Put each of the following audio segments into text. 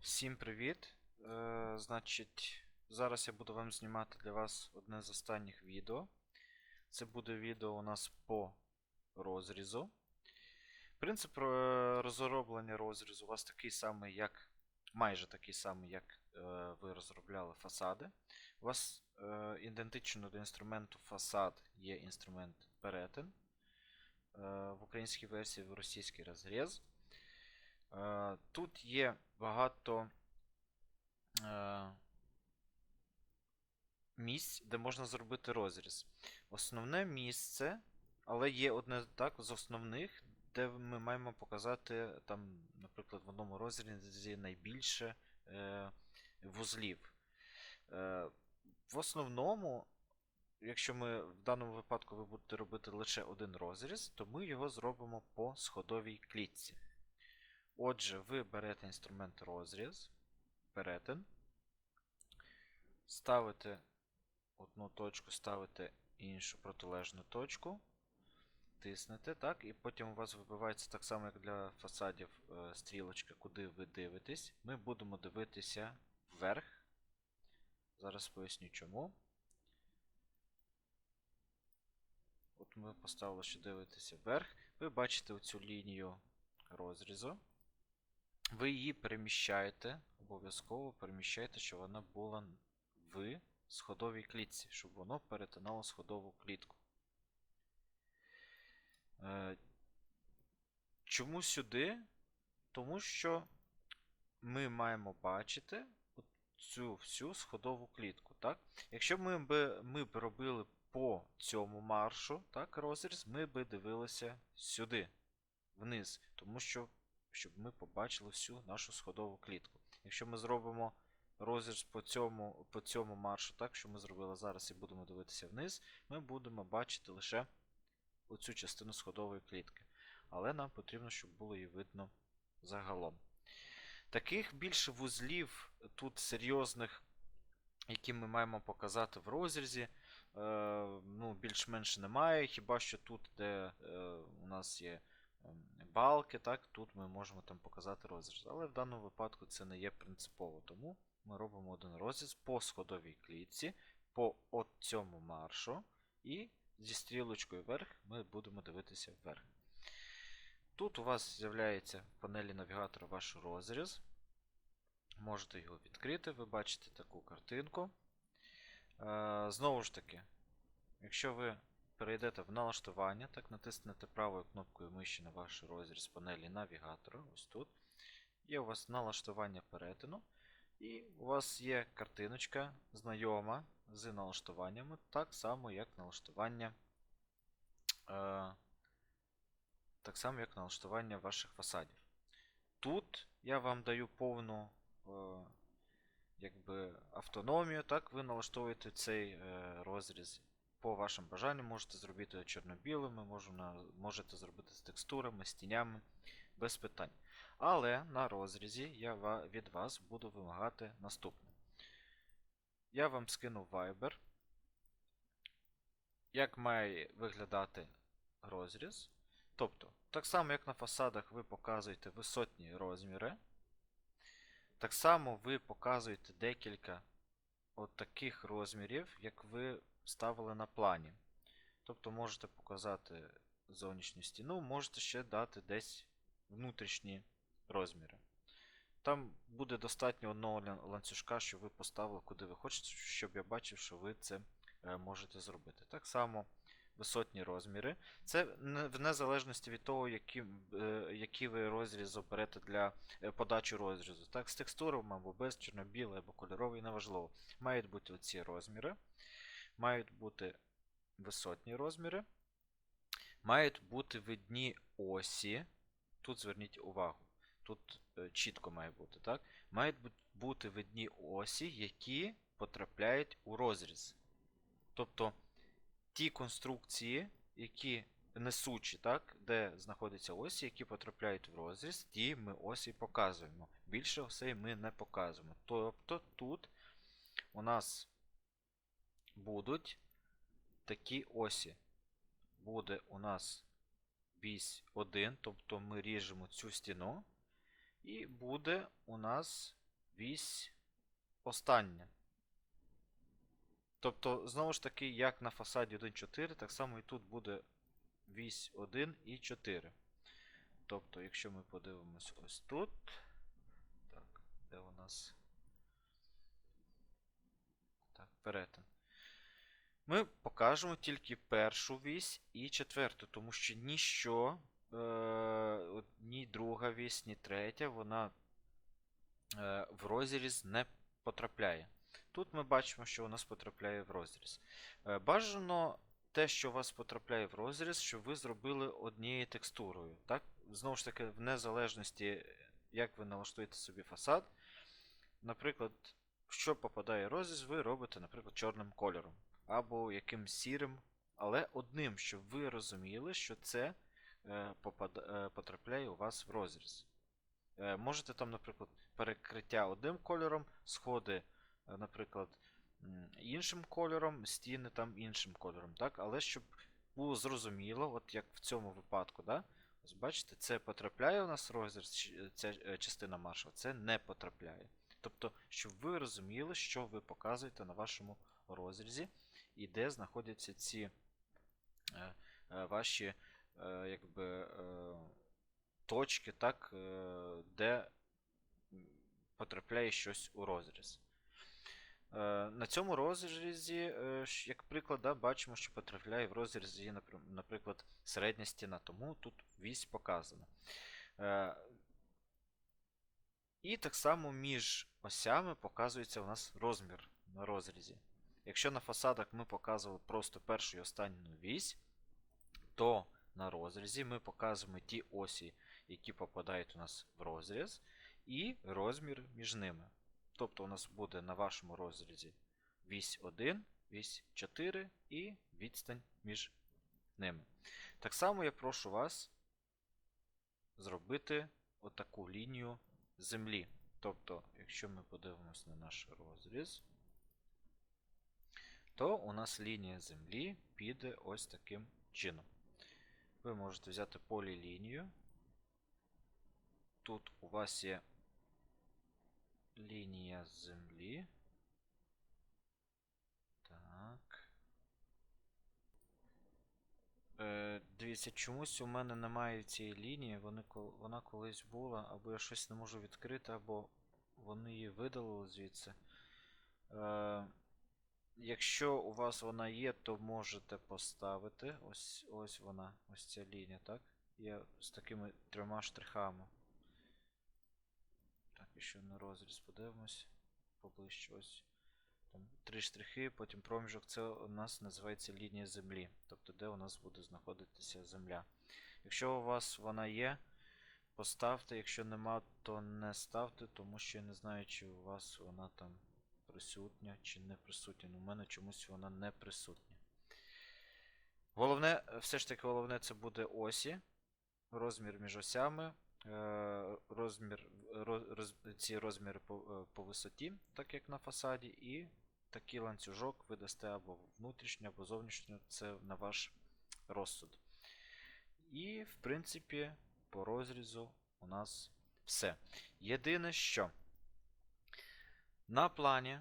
Всім привіт! Е, значить, зараз я буду вам знімати для вас одне з останніх відео. Це буде відео у нас по розрізу. Принцип е, розроблення розрізу у вас такий самий, як майже такий самий, як е, ви розробляли фасади. У вас е, ідентично до інструменту фасад є інструмент перетин. Е, в українській версії в російський розріз. Е, Тут є багато е, місць, де можна зробити розріз. Основне місце, але є одне так з основних, де ми маємо показати, там, наприклад, в одному розрізі найбільше е, вузлів. В основному, якщо ми в даному випадку ви будете робити лише один розріз, то ми його зробимо по сходовій клітці. Отже, ви берете інструмент розріз, перетин, ставите одну точку, ставите іншу протилежну точку, тиснете, так, і потім у вас вибивається так само, як для фасадів е, стрілочка, куди ви дивитесь. Ми будемо дивитися вверх. Зараз поясню чому. От ми поставили, що дивитеся вверх. Ви бачите оцю лінію розрізу. Ви її переміщаєте, обов'язково переміщаєте, щоб вона була в сходовій клітці, щоб воно перетинало сходову клітку. Е, Чому сюди? Тому що ми маємо бачити цю всю сходову клітку. Так? Якщо ми б, ми б робили по цьому маршу так, розріз, ми б дивилися сюди, вниз, тому що щоб ми побачили всю нашу сходову клітку. Якщо ми зробимо розріз по цьому, по цьому маршу, так, що ми зробили зараз і будемо дивитися вниз, ми будемо бачити лише оцю частину сходової клітки. Але нам потрібно, щоб було її видно загалом. Таких більше вузлів тут серйозних, які ми маємо показати в розрізі, е, ну, більш-менш немає. Хіба що тут, де е, у нас є балки, так, тут ми можемо там показати розріз. Але в даному випадку це не є принципово, тому ми робимо один розріз по сходовій клітці, по от цьому маршу, і зі стрілочкою вверх ми будемо дивитися вверх. Тут у вас з'являється в панелі навігатора ваш розріз. Можете його відкрити, ви бачите таку картинку. Е, Знову ж таки, якщо ви перейдете в налаштування, так натиснете правою кнопкою миші на ваш розріз панелі навігатора, ось тут. Є у вас налаштування перетину. І у вас є картиночка знайома з налаштуваннями, так само, як налаштування. Е, так само, як налаштування ваших фасадів. Тут я вам даю повну е, якби, автономію, так, ви налаштовуєте цей е, розріз по вашим бажанням. Можете зробити чорно-білими, можете зробити з текстурами, з тінями, без питань. Але на розрізі я від вас буду вимагати наступне. Я вам скину Viber. Як має виглядати розріз? Тобто, так само, як на фасадах ви показуєте висотні розміри, так само ви показуєте декілька от таких розмірів, як ви ставили на плані. Тобто можете показати зовнішню стіну, можете ще дати десь внутрішні розміри. Там буде достатньо одного ланцюжка, що ви поставили, куди ви хочете, щоб я бачив, що ви це е, можете зробити. Так само висотні розміри. Це в незалежності від того, які, е, які ви розріз оберете для е, подачі розрізу. Так, з текстурами або без, чорно-білий або кольоровий, неважливо. Мають бути оці розміри, мають бути висотні розміри, мають бути видні осі. Тут зверніть увагу. Тут е, чітко має бути, так? Мають бути видні осі, які потрапляють у розріз. Тобто ті конструкції, які несучі, так, де знаходяться осі, які потрапляють в розріз, ті ми осі показуємо. Більше осей ми не показуємо. Тобто тут у нас будуть такі осі. Буде у нас вісь 1, тобто ми ріжемо цю стіну. І буде у нас вісь остання. Тобто, знову ж таки, як на фасаді 1.4, так само і тут буде вісь 1 і 4. Тобто, якщо ми подивимось ось тут. Так, де у нас. Так, перетин. Ми покажемо тільки першу вісь і четверту, тому що ніщо, е, ні друга вісь, ні третя, вона е, в розріз не потрапляє. Тут ми бачимо, що у нас потрапляє в розріз. Е, бажано те, що у вас потрапляє в розріз, щоб ви зробили однією текстурою. Так? Знову ж таки, в незалежності, як ви налаштуєте собі фасад. Наприклад, що попадає в розріз, ви робите, наприклад, чорним кольором. Або якимсь сірим, але одним, щоб ви розуміли, що це е, е, потрапляє у вас в розріз. Е, можете там, наприклад, перекриття одним кольором, сходи, наприклад, іншим кольором, стіни там іншим кольором, так? Але щоб було зрозуміло, от як в цьому випадку, да? Ось бачите, це потрапляє у нас розріз, ця частина маршала, це не потрапляє. Тобто, щоб ви розуміли, що ви показуєте на вашому розрізі, і де знаходяться ці е, е, ваші е, якби, точки, так, де потрапляє щось у розріз. На цьому розрізі, як приклад, да, бачимо, що потрапляє в розрізі, наприклад, середня стіна, тому тут вісь показана. Е, І так само між осями показується у нас розмір на розрізі. Якщо на фасадах ми показували просто першу і останню вісь, то на розрізі ми показуємо ті осі, які попадають у нас в розріз, і розмір між ними. Тобто у нас буде на вашому розрізі вісь 1, вісь 4 і відстань між ними. Так само я прошу вас зробити отаку лінію землі. Тобто, якщо ми подивимось на наш розріз, то у нас лінія землі піде ось таким чином. Ви можете взяти полілінію. Тут у вас є лінія землі. Так. Е, дивіться, чомусь у мене немає цієї лінії. Вони, вона колись була, або я щось не можу відкрити, або вони її видалили звідси. Е, якщо у вас вона є, то можете поставити. Ось, ось вона, ось ця лінія, так? Є з такими трьома штрихами. Так, і ще на розріз подивимось. Поближче ось. Там три штрихи, потім проміжок. Це у нас називається лінія землі. Тобто, де у нас буде знаходитися земля. Якщо у вас вона є, поставте. Якщо нема, то не ставте, тому що я не знаю, чи у вас вона там присутня чи не присутня. Ну, у мене чомусь вона не присутня. Головне, е, все ж таки, головне це буде осі. Розмір між осями. е, Розмір, роз, ці розміри по, е, по висоті, так як на фасаді, і такий ланцюжок ви дасте або внутрішньо, або зовнішньо, це на ваш розсуд. І, в принципі, по розрізу у нас все. Єдине, що на плані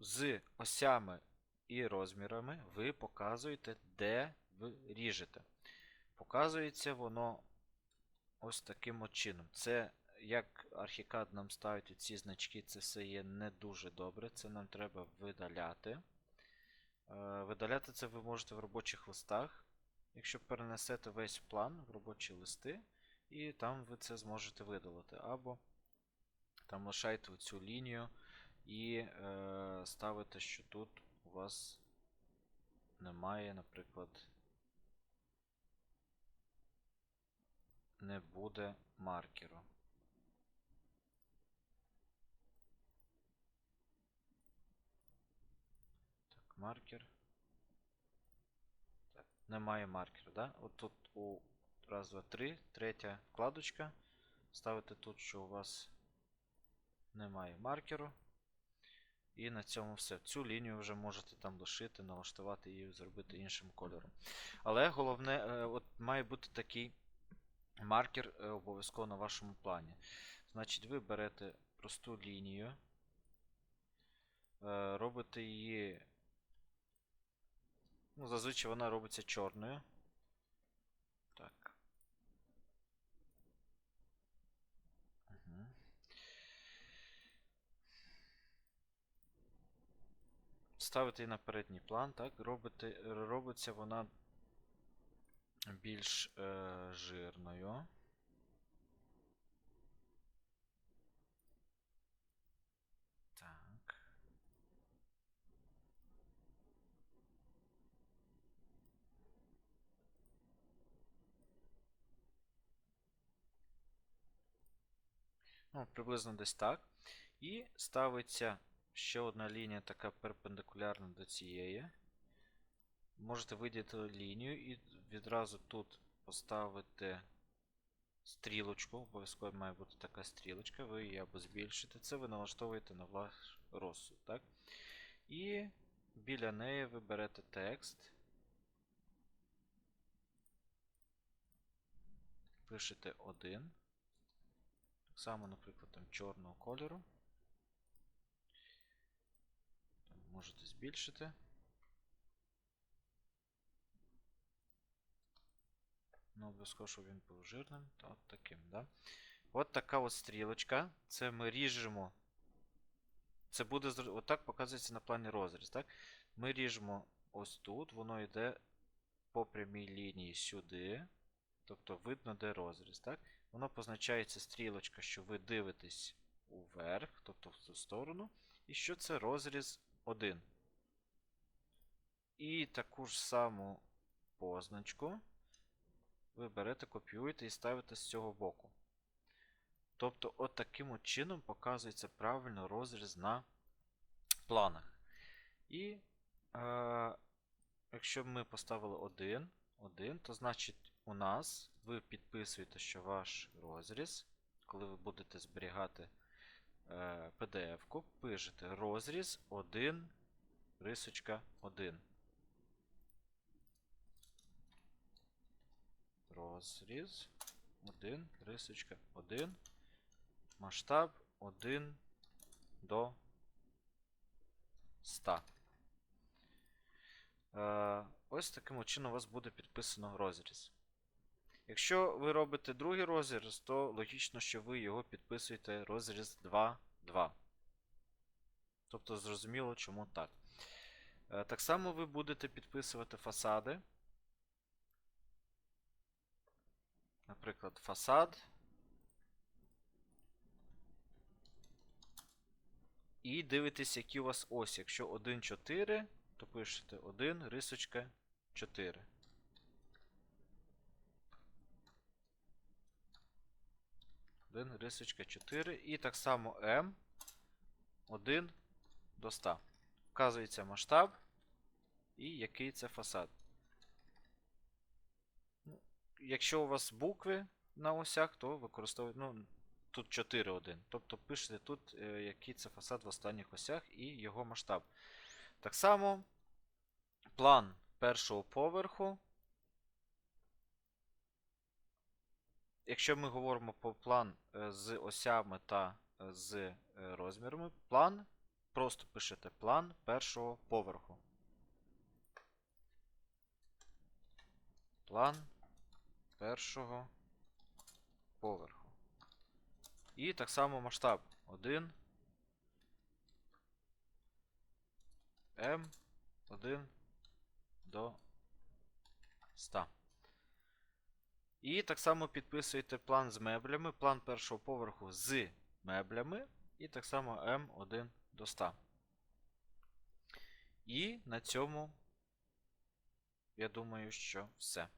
з осями і розмірами ви показуєте, де ви ріжете. Показується воно ось таким от чином. Це як архікад нам ставить ці значки, це все є не дуже добре. Це нам треба видаляти. Е, Видаляти це ви можете в робочих листах. Якщо перенесете весь план в робочі листи, і там ви це зможете видалити. Або там лишайте цю лінію і е, ставите, що тут у вас немає, наприклад, не буде маркеру. Так, маркер. Так, немає маркеру, да? От тут у раз, два, три, третя вкладочка. Ставите тут, що у вас немає маркеру. І на цьому все. Цю лінію вже можете там лишити, налаштувати її, зробити іншим кольором. Але головне, е, от має бути такий маркер е, обов'язково на вашому плані. Значить, ви берете просту лінію, е, робите її. Ну, зазвичай вона робиться чорною. Так. Угу. Ставите її на передній план, так, робите, робиться вона більш е, жирною. Так. Ну, приблизно десь так. І ставиться ще одна лінія така перпендикулярна до цієї. Можете виділити лінію і відразу тут поставити стрілочку. Обов'язково має бути така стрілочка, ви її або збільшите. Це ви налаштовуєте на ваш розсуд. Так? І біля неї ви берете текст. Пишете 1. Так само, наприклад, там чорного кольору. Там можете збільшити. Ну, обов'язково, щоб він був жирним. Та от таким, да? От така от стрілочка. Це ми ріжемо. Це буде отак показується на плані розріз, так? Ми ріжемо ось тут, воно йде по прямій лінії сюди. Тобто видно, де розріз, так? Воно позначається стрілочка, що ви дивитесь уверх, тобто в цю сторону. І що це розріз 1. І таку ж саму позначку ви берете, копіюєте і ставите з цього боку. Тобто, от таким чином показується правильно розріз на планах. І е, якщо ми поставили 1, 1, то значить у нас ви підписуєте, що ваш розріз, коли ви будете зберігати PDF-ку, пишете розріз 1, рисочка 1. Розріз 1, рисочка 1. Масштаб 1 до 100. Е, ось таким чином у вас буде підписано розріз. Якщо ви робите другий розріз, то логічно, що ви його підписуєте розріз 2, 2. Тобто зрозуміло, чому так. Е, так само ви будете підписувати фасади. Наприклад, фасад. І дивитесь, які у вас ось. Якщо 1, 4, то пишете 1, рисочка 4. Один, рисочка 4. І так само М 1 до 100. Вказується масштаб і який це фасад. Ну, Якщо у вас букви на осях, то використовують. Ну, тут 4 1. Тобто пишете тут, е, який це фасад в останніх осях і його масштаб. Так само план першого поверху. Якщо ми говоримо про план е, з осями та е, з е, розмірами, план просто пишете план першого поверху. План першого поверху. І так само масштаб 1 М 1 до 100. І так само підписуєте план з меблями, план першого поверху з меблями. І так само М1 до 100. І на цьому, я думаю, що все.